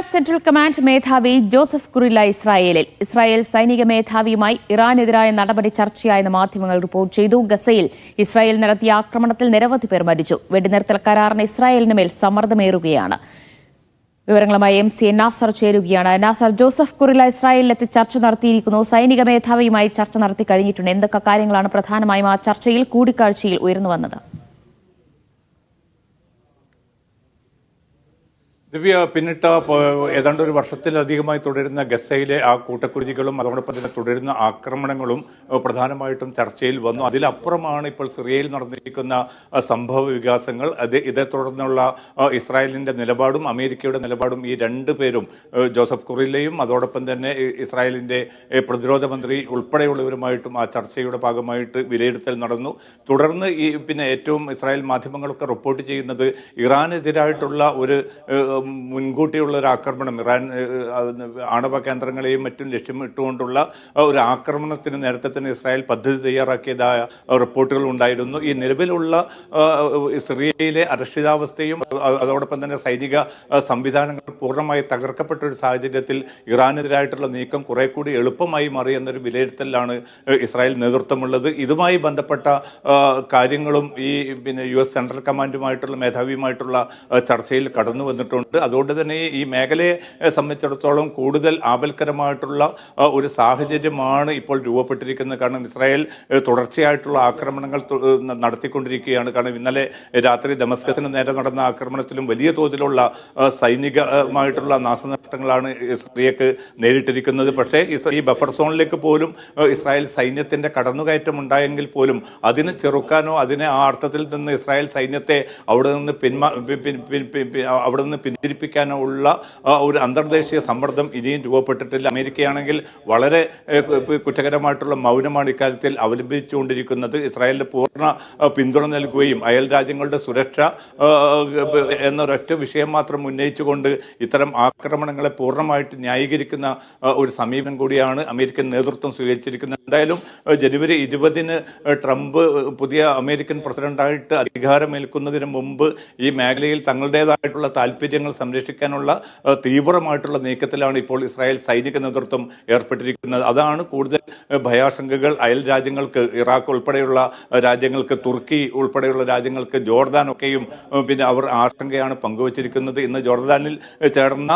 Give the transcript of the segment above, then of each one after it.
Central command മേധാവി Joseph Kurilla ഇസ്രായേലിൽ. Israel സൈനിക മേധാവിയുമായി ഇറാനെതിരായ നടപടി ചർച്ചയായെന്ന് മാധ്യമങ്ങൾ റിപ്പോർട്ട് ചെയ്തു. ഗസയിൽ ഇസ്രായേൽ നടത്തിയ ആക്രമണത്തിൽ നിരവധി പേർ മരിച്ചു. വെടിനിർത്തൽ കരാറിന് ഇസ്രായേലിന് മേൽ സമ്മർദ്ദമേറുകയാണ്. വിവരങ്ങളുമായി എം സി നാസർ ചേരുകയാണ്. നാസർ ജോസഫ് കുറില്ല ഇസ്രായേലിലെത്തി ചർച്ച നടത്തിയിരിക്കുന്നു. സൈനിക മേധാവിയുമായി ചർച്ച നടത്തി കഴിഞ്ഞിട്ടുണ്ട്. എന്തൊക്കെ കാര്യങ്ങളാണ് പ്രധാനമായും ആ ചർച്ചയിൽ കൂടിക്കാഴ്ചയിൽ ഉയർന്നു വന്നത്? ദിവ്യ പിന്നിട്ട ഏതാണ്ട് ഒരു വർഷത്തിലധികമായി തുടരുന്ന ഗസയിലെ ആ കൂട്ടക്കുരുതികളും അതോടൊപ്പം തന്നെ തുടരുന്ന ആക്രമണങ്ങളും പ്രധാനമായിട്ടും ചർച്ചയിൽ വന്നു. അതിലപ്പുറമാണ് ഇപ്പോൾ സിറിയയിൽ നടന്നിരിക്കുന്ന സംഭവ വികാസങ്ങൾ. അത് ഇതേ തുടർന്നുള്ള ഇസ്രായേലിന്റെ നിലപാടും അമേരിക്കയുടെ നിലപാടും ഈ രണ്ട് പേരും ജോസഫ് കുറില്ലയും അതോടൊപ്പം തന്നെ ഇസ്രായേലിന്റെ പ്രതിരോധ മന്ത്രി ഉൾപ്പെടെയുള്ളവരുമായിട്ടും ആ ചർച്ചയുടെ ഭാഗമായിട്ട് വിലയിരുത്തൽ നടന്നു. തുടർന്ന് ഈ പിന്നെ ഏറ്റവും ഇസ്രായേൽ മാധ്യമങ്ങളൊക്കെ റിപ്പോർട്ട് ചെയ്യുന്നത് ഇറാനെതിരായിട്ടുള്ള ഒരു മുൻകൂട്ടിയുള്ള ഒരു ആക്രമണം ഇറാൻ ആണവ കേന്ദ്രങ്ങളെയും മറ്റും ലക്ഷ്യമിട്ടുകൊണ്ടുള്ള ഒരു ആക്രമണത്തിന് നേരത്തെ തന്നെ ഇസ്രായേൽ പദ്ധതി തയ്യാറാക്കിയതായ റിപ്പോർട്ടുകൾ ഉണ്ടായിരുന്നു. ഈ നിലവിലുള്ള സിറിയയിലെ അരക്ഷിതാവസ്ഥയും അതോടൊപ്പം തന്നെ സൈനിക സംവിധാനങ്ങൾ പൂർണമായി തകർക്കപ്പെട്ട ഒരു സാഹചര്യത്തിൽ ഇറാനെതിരായിട്ടുള്ള നീക്കം കുറെ കൂടി എളുപ്പമായി മാറി എന്നൊരു വിലയിരുത്തലാണ് ഇസ്രായേൽ നേതൃത്വമുള്ളത്. ഇതുമായി ബന്ധപ്പെട്ട കാര്യങ്ങളും ഈ പിന്നെ യു എസ് സെൻട്രൽ കമാൻഡുമായിട്ടുള്ള മേധാവിയുമായിട്ടുള്ള ചർച്ചയിൽ കടന്നു വന്നിട്ടുണ്ട് അതുകൊണ്ട് തന്നെ ഈ മേഖലയെ സംബന്ധിച്ചിടത്തോളം കൂടുതൽ ആപൽക്കരമായിട്ടുള്ള ഒരു സാഹചര്യമാണ് ഇപ്പോൾ രൂപപ്പെട്ടിരിക്കുന്നത്. കാരണം ഇസ്രായേൽ തുടർച്ചയായിട്ടുള്ള ആക്രമണങ്ങൾ നടത്തിക്കൊണ്ടിരിക്കുകയാണ്. കാരണം ഇന്നലെ രാത്രി ദമസ്കസിന് നേരെ നടന്ന ആക്രമണത്തിലും വലിയ തോതിലുള്ള സൈനികമായിട്ടുള്ള നാശനഷ്ടങ്ങളാണ് ഇസ്രയേക്ക് നേരിട്ടിരിക്കുന്നത്. പക്ഷേ ഈ ബഫർ സോണിലേക്ക് പോലും ഇസ്രായേൽ സൈന്യത്തിന്റെ കടന്നുകയറ്റം ഉണ്ടായെങ്കിൽ പോലും അതിനെ ചെറുക്കാനോ അതിനെ ആ അർത്ഥത്തിൽ നിന്ന് ഇസ്രായേൽ സൈന്യത്തെ അവിടെ നിന്ന് പിന്മാ അവിടെ നിന്ന് ഉള്ള ഒരു അന്തർദേശീയ സമ്മർദ്ദം ഇനിയും രൂപപ്പെട്ടിട്ടില്ല. അമേരിക്കയാണെങ്കിൽ വളരെ കുറ്റകരമായിട്ടുള്ള മൗനമാണ് ഇക്കാര്യത്തിൽ അവലംബിച്ചുകൊണ്ടിരിക്കുന്നത്. ഇസ്രായേലിന് പൂർണ പിന്തുണ നൽകുകയും അയൽ രാജ്യങ്ങളുടെ സുരക്ഷ എന്നൊരൊറ്റ വിഷയം മാത്രം ഉന്നയിച്ചുകൊണ്ട് ഇത്തരം ആക്രമണങ്ങളെ പൂർണമായിട്ട് ന്യായീകരിക്കുന്ന ഒരു സമീപനം കൂടിയാണ് അമേരിക്കൻ നേതൃത്വം സ്വീകരിച്ചിരിക്കുന്നത്. എന്തായാലും ജനുവരി ഇരുപതിന് ട്രംപ് പുതിയ അമേരിക്കൻ പ്രസിഡന്റായിട്ട് അധികാരമേൽക്കുന്നതിന് മുമ്പ് ഈ മേഖലയിൽ തങ്ങളുടേതായിട്ടുള്ള താല്പര്യങ്ങൾ സംരക്ഷിക്കാനുള്ള ആ, തീവ്രമായിട്ടുള്ള നീക്കത്തിലാണ് ഇപ്പോൾ ഇസ്രായേൽ സൈനിക നേതൃത്വം ഏർപ്പെട്ടിരിക്കുന്നത്. അതാണ് കൂടുതൽ ഭയാശങ്കകൾ അയൽ രാജ്യങ്ങൾക്ക് ഇറാഖ് ഉൾപ്പെടെയുള്ള രാജ്യങ്ങൾക്ക് തുർക്കി ഉൾപ്പെടെയുള്ള രാജ്യങ്ങൾക്ക് ജോർദാൻ ഒക്കെയും പിന്നെ അവർ ആശങ്കയാണ് പങ്കുവച്ചിരിക്കുന്നത്. ഇന്ന് ജോർദാനിൽ ചേർന്ന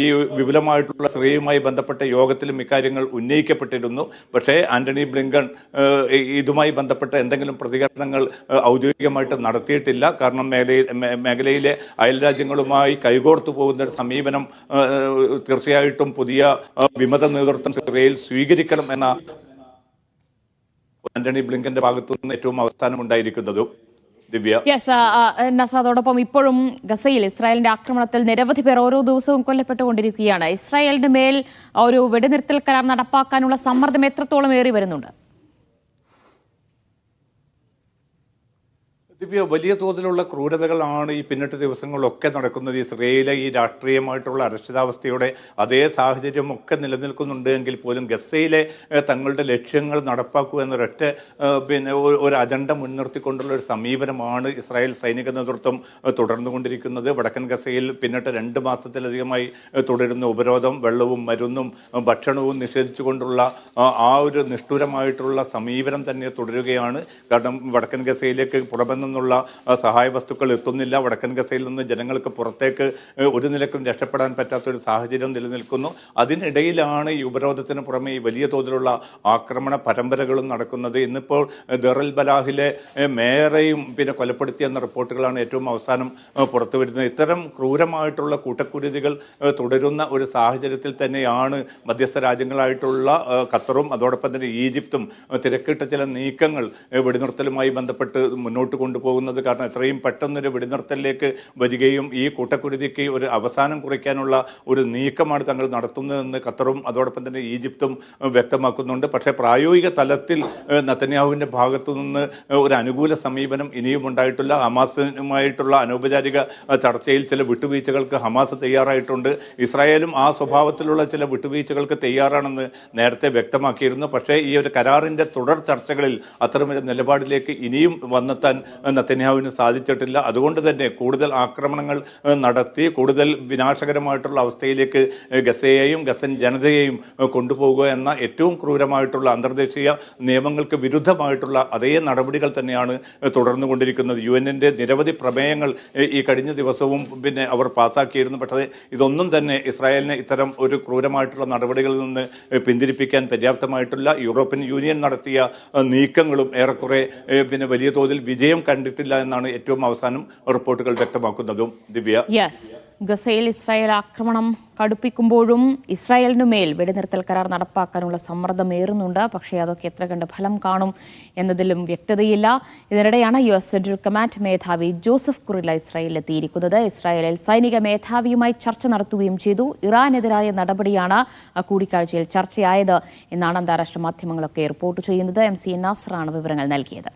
ഈ വിപുലമായിട്ടുള്ള സ്ത്രീയുമായി ബന്ധപ്പെട്ട യോഗത്തിലും ഇക്കാര്യങ്ങൾ ഉന്നയിക്കപ്പെട്ടിരുന്നു. പക്ഷേ ആന്റണി ബ്ലിങ്കൺ ഇതുമായി ബന്ധപ്പെട്ട എന്തെങ്കിലും പ്രതികരണങ്ങൾ ഔദ്യോഗികമായിട്ട് നടത്തിയിട്ടില്ല. കാരണം മേഖലയിൽ മേഖലയിലെ അയൽ രാജ്യങ്ങളുമായി കൈകോർത്തു പോകുന്ന ഒരു സമീപനം തീർച്ചയായിട്ടും പുതിയ വിമത നേതൃത്വം സിറിയയിൽ സ്വീകരിക്കണം എന്ന ആന്റണി ബ്ലിങ്കന്റെ ഭാഗത്തു നിന്ന് ഏറ്റവും അവസാനം ഉണ്ടായിരിക്കുന്നതും ദിവ്യ യെസ് ഇപ്പോഴും ഗസയിൽ ഇസ്രായേലിന്റെ ആക്രമണത്തിൽ നിരവധി പേർ ഓരോ ദിവസവും കൊല്ലപ്പെട്ടുകൊണ്ടിരിക്കുകയാണ്. ഇസ്രായേലിന്റെ മേൽ ഒരു വെടിനിർത്തൽ കരാർ നടപ്പാക്കാനുള്ള സമ്മർദ്ദം എത്രത്തോളം ഏറി വരുന്നുണ്ട്? ദിവ്യ വലിയ തോതിലുള്ള ക്രൂരതകളാണ് ഈ പിന്നിട്ട് ദിവസങ്ങളിലൊക്കെ നടക്കുന്നത്. ഇസ്രയേലിലെ ഈ രാഷ്ട്രീയമായിട്ടുള്ള അരക്ഷിതാവസ്ഥയുടെ അതേ സാഹചര്യം ഒക്കെ നിലനിൽക്കുന്നുണ്ട് എങ്കിൽ പോലും ഗസയിലെ തങ്ങളുടെ ലക്ഷ്യങ്ങൾ നടപ്പാക്കുക എന്നൊരൊറ്റ പിന്നെ ഒരു- അജണ്ട മുൻനിർത്തിക്കൊണ്ടുള്ള ഒരു സമീപനമാണ് ഇസ്രായേൽ സൈനിക നേതൃത്വം തുടർന്നു തുടർന്നുകൊണ്ടിരിക്കുന്നത്. വടക്കൻ ഗസയിൽ പിന്നിട്ട് രണ്ട് മാസത്തിലധികമായി തുടരുന്ന ഉപരോധം വെള്ളവും മരുന്നും ഭക്ഷണവും നിഷേധിച്ചുകൊണ്ടുള്ള ആ- ഒരു നിഷ്ഠുരമായിട്ടുള്ള സമീപനം തന്നെ തുടരുകയാണ്. കാരണം വടക്കൻ ഗസയിലേക്ക് പുറമെ നിന്നുള്ള സഹായ വസ്തുക്കൾ എത്തുന്നില്ല. വടക്കൻ ഗസയിൽ നിന്ന് ജനങ്ങൾക്ക് പുറത്തേക്ക് ഒരു നിലക്കും രക്ഷപ്പെടാൻ പറ്റാത്ത ഒരു സാഹചര്യം നിലനിൽക്കുന്നു. അതിനിടയിലാണ് ഈ ഉപരോധത്തിന് പുറമെ ഈ വലിയ തോതിലുള്ള ആക്രമണ പരമ്പരകളും നടക്കുന്നത്. ഇന്നിപ്പോൾ ദറൽ ബലാഹിലെ മേയറേയും പിന്നെ കൊലപ്പെടുത്തിയെന്ന റിപ്പോർട്ടുകളാണ് ഏറ്റവും അവസാനം പുറത്തു വരുന്നത് ഇത്തരം ക്രൂരമായിട്ടുള്ള കൂട്ടക്കുരുതികൾ തുടരുന്ന ഒരു സാഹചര്യത്തിൽ തന്നെയാണ് മധ്യസ്ഥ രാജ്യങ്ങളായിട്ടുള്ള ഖത്തറും അതോടൊപ്പം തന്നെ ഈജിപ്തും തിരക്കിട്ട ചില നീക്കങ്ങൾ വെടിനിർത്തലുമായി ബന്ധപ്പെട്ട് മുന്നോട്ട് കൊണ്ടുപോകുന്നത് കാരണം എത്രയും പെട്ടെന്നൊരു വെടിനിർത്തലിലേക്ക് വരികയും ഈ കൂട്ടക്കുരുതിക്ക് ഒരു അവസാനം കുറിക്കാനുള്ള ഒരു നീക്കമാണ് തങ്ങൾ നടത്തുന്നതെന്ന് ഖത്തറും അതോടൊപ്പം തന്നെ ഈജിപ്തും വ്യക്തമാക്കുന്നുണ്ട്. പക്ഷേ പ്രായോഗിക തലത്തിൽ നത്തന്യാഹുവിന്റെ ഭാഗത്തു നിന്ന് ഒരു അനുകൂല സമീപനം ഇനിയും ഉണ്ടായിട്ടില്ല. ഹമാസുമായിട്ടുള്ള അനൗപചാരിക ചർച്ചയിൽ ചില വിട്ടുവീഴ്ചകൾക്ക് ഹമാസ് തയ്യാറായിട്ടുണ്ട്. ഇസ്രായേലും ആ സ്വഭാവത്തിലുള്ള ചില വിട്ടുവീഴ്ചകൾക്ക് തയ്യാറാണെന്ന് നേരത്തെ വ്യക്തമാക്കിയിരുന്നു. പക്ഷേ ഈ ഒരു കരാറിന്റെ തുടർ ചർച്ചകളിൽ അത്തരമൊരു നിലപാടിലേക്ക് ഇനിയും വന്നെത്താൻ നത്തന്യാഹുവിന് സാധിച്ചിട്ടില്ല. അതുകൊണ്ട് തന്നെ കൂടുതൽ ആക്രമണങ്ങൾ നടത്തി കൂടുതൽ വിനാശകരമായിട്ടുള്ള അവസ്ഥയിലേക്ക് ഗസയെയും ഗസൻ ജനതയെയും കൊണ്ടുപോകുക എന്ന ഏറ്റവും ക്രൂരമായിട്ടുള്ള അന്തർദേശീയ നിയമങ്ങൾക്ക് വിരുദ്ധമായിട്ടുള്ള അതേ നടപടികൾ തന്നെയാണ് തുടർന്നുകൊണ്ടിരിക്കുന്നത്. യു എന്നിന്റെ നിരവധി പ്രമേയങ്ങൾ ഈ കഴിഞ്ഞ ദിവസവും പിന്നെ അവർ പാസ്സാക്കിയിരുന്നു പക്ഷേ ഇതൊന്നും തന്നെ ഇസ്രായേലിനെ ഇത്തരം ഒരു ക്രൂരമായിട്ടുള്ള നടപടികളിൽ നിന്ന് പിന്തിരിപ്പിക്കാൻ പര്യാപ്തമായിട്ടില്ല. യൂറോപ്യൻ യൂണിയൻ നടത്തിയ നീക്കങ്ങളും ഏറെക്കുറെ പിന്നെ വലിയ തോതിൽ വിജയം കണ്ടിട്ടില്ല എന്നാണ് ഏറ്റവും അവസാനം റിപ്പോർട്ടുകൾ വ്യക്തമാക്കുന്നതും ദിവ്യ. യെസ് ഗസയിൽ ഇസ്രായേൽ ആക്രമണം കടുപ്പിക്കുമ്പോഴും ഇസ്രായേലിനുമേൽ വെടിനിർത്തൽ കരാർ നടപ്പാക്കാനുള്ള സമ്മർദ്ദം ഏറുന്നുണ്ട് പക്ഷേ അതൊക്കെ എത്ര കണ്ട് ഫലം കാണും എന്നതിലും വ്യക്തതയില്ല. ഇതിനിടെയാണ് യു എസ് സെൻട്രൽ കമാൻഡ് മേധാവി ജോസഫ് കുറില ഇസ്രായേലിലെത്തിയിരിക്കുന്നത്. ഇസ്രായേലിൽ സൈനിക മേധാവിയുമായി ചർച്ച നടത്തുകയും ചെയ്തു. ഇറാനെതിരായ നടപടിയാണ് കൂടിക്കാഴ്ചയിൽ ചർച്ചയായത് എന്നാണ് അന്താരാഷ്ട്ര മാധ്യമങ്ങളൊക്കെ റിപ്പോർട്ട് ചെയ്യുന്നത്. എം സി നാസറാണ് വിവരങ്ങൾ നൽകിയത്.